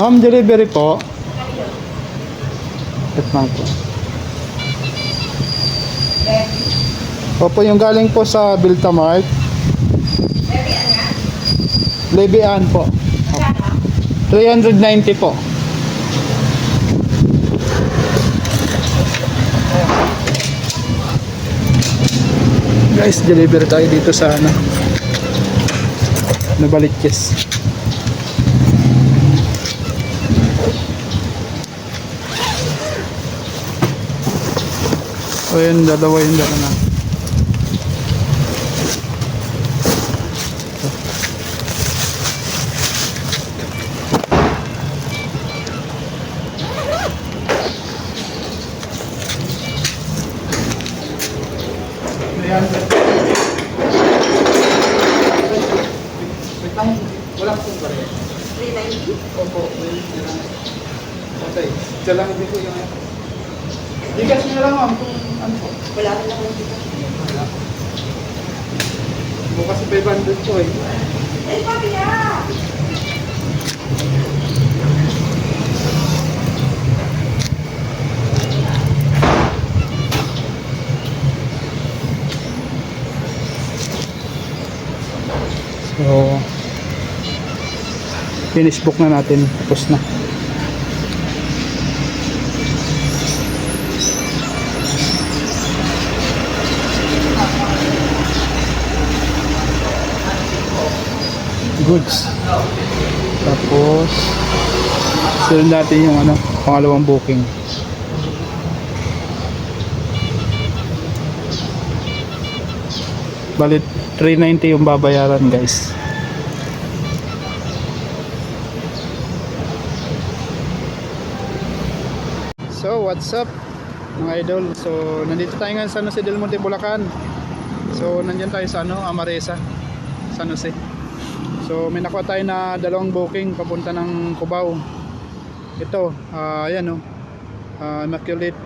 Ma'am, delivery po. Ito lang po. Opo, yung galing po sa Biltamart. Lebian po. 390 po. Guys, deliver tayo dito sa ano. Nabalitkis. O yun, dalawa yung dala na. Wala pong bariya. 390? Opo. Okay, isa lang din po yung Bigas nyo lang ma'am kung ano po. Wala rin ako dito. Bukas sa 500 po eh. Eh, papi ya! So, finish book na natin. Tapos na. Goods. Tapos, sunod natin yung ano, pangalawang booking. Balit 390 yung babayaran guys. So, what's up mga idol? So, nandito tayo ngayon sa San Jose del Monte, Bulacan. So, nandiyan tayo sa ano, Amaresa, San Jose. So, may nakuha tayo na dalawang booking papunta ng Cubao. Ito, ah, ayan oh. Ah, Immaculate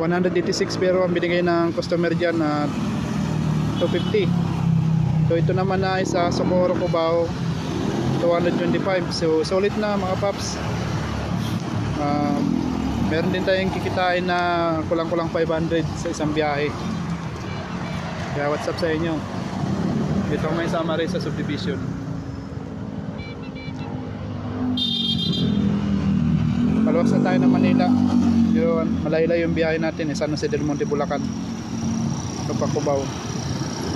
186 pero ang binigay ng customer dyan na 250. So, ito naman na isa Socorro Cubao 225. So, solid na mga paps. Um, meron din tayong kikitain na kulang-kulang 500 sa isang biyahe. Kaya what's up sa inyo? Dito kami sa Marisa Subdivision. Paluwas na tayo ng Manila. Yun, malayo yung biyahe natin eh. San Jose del Monte, Bulacan. Kapag Cubao.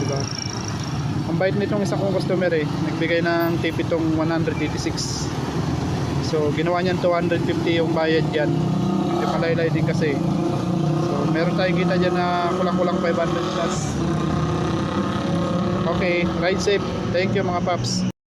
Diba? Ang bait nitong isang kong customer eh. Nagbigay ng tip itong 186. So, ginawa niyan 250 yung bayad dyan. Hindi malaylay din kasi. So, meron tayong kita dyan na kulang-kulang 500 plus. Okay, ride safe. Thank you mga paps.